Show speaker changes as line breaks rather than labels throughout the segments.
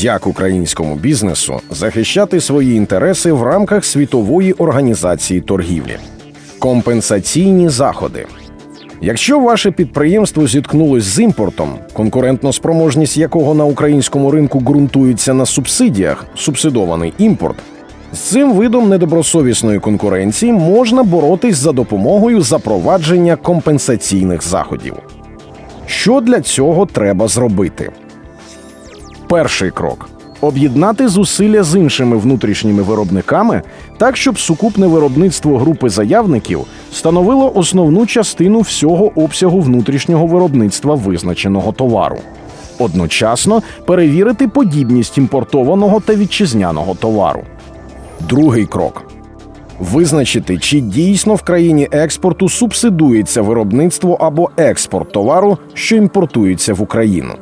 Як українському бізнесу захищати свої інтереси в рамках світової організації торгівлі? Компенсаційні заходи. Якщо ваше підприємство зіткнулось з імпортом, конкурентно спроможність якого на українському ринку ґрунтується на субсидіях, субсидований імпорт, з цим видом недобросовісної конкуренції можна боротись за допомогою запровадження компенсаційних заходів. Що для цього треба зробити? Перший крок об'єднати зусилля з іншими внутрішніми виробниками так, щоб сукупне виробництво групи заявників становило основну частину всього обсягу внутрішнього виробництва визначеного товару. Одночасно перевірити подібність імпортованого та вітчизняного товару. Другий крок визначити, чи дійсно в країні експорту субсидується виробництво або експорт товару, що імпортується в Україну.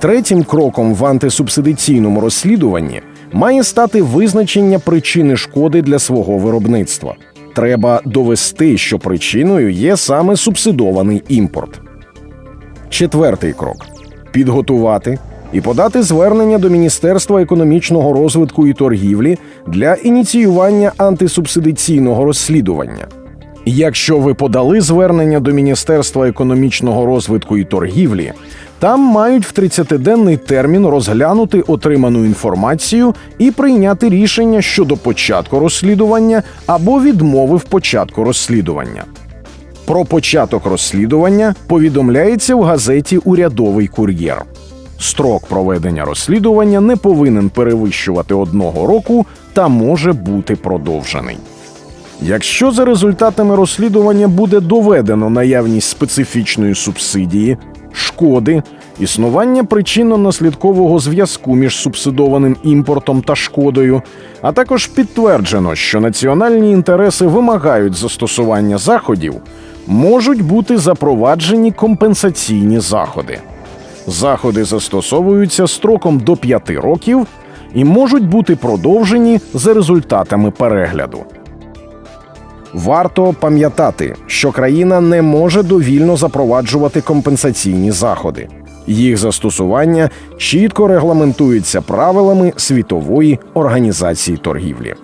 Третім кроком в антисубсидиційному розслідуванні має стати визначення причини шкоди для свого виробництва. Треба довести, що причиною є саме субсидований імпорт. Четвертий крок підготувати і подати звернення до Міністерства економічного розвитку і торгівлі для ініціювання антисубсидиційного розслідування. Якщо ви подали звернення до Міністерства економічного розвитку і торгівлі, там мають в 30-денний термін розглянути отриману інформацію і прийняти рішення щодо початку розслідування або відмови в початку розслідування. Про початок розслідування повідомляється в газеті Урядовий кур'єр. Строк проведення розслідування не повинен перевищувати одного року та може бути продовжений. Якщо за результатами розслідування буде доведено наявність специфічної субсидії, шкоди, існування причинно-наслідкового зв'язку між субсидованим імпортом та шкодою, а також підтверджено, що національні інтереси вимагають застосування заходів, можуть бути запроваджені компенсаційні заходи. Заходи застосовуються строком до 5 років і можуть бути продовжені за результатами перегляду. Варто пам'ятати, що країна не може довільно запроваджувати компенсаційні заходи. Їх застосування чітко регламентується правилами світової організації торгівлі.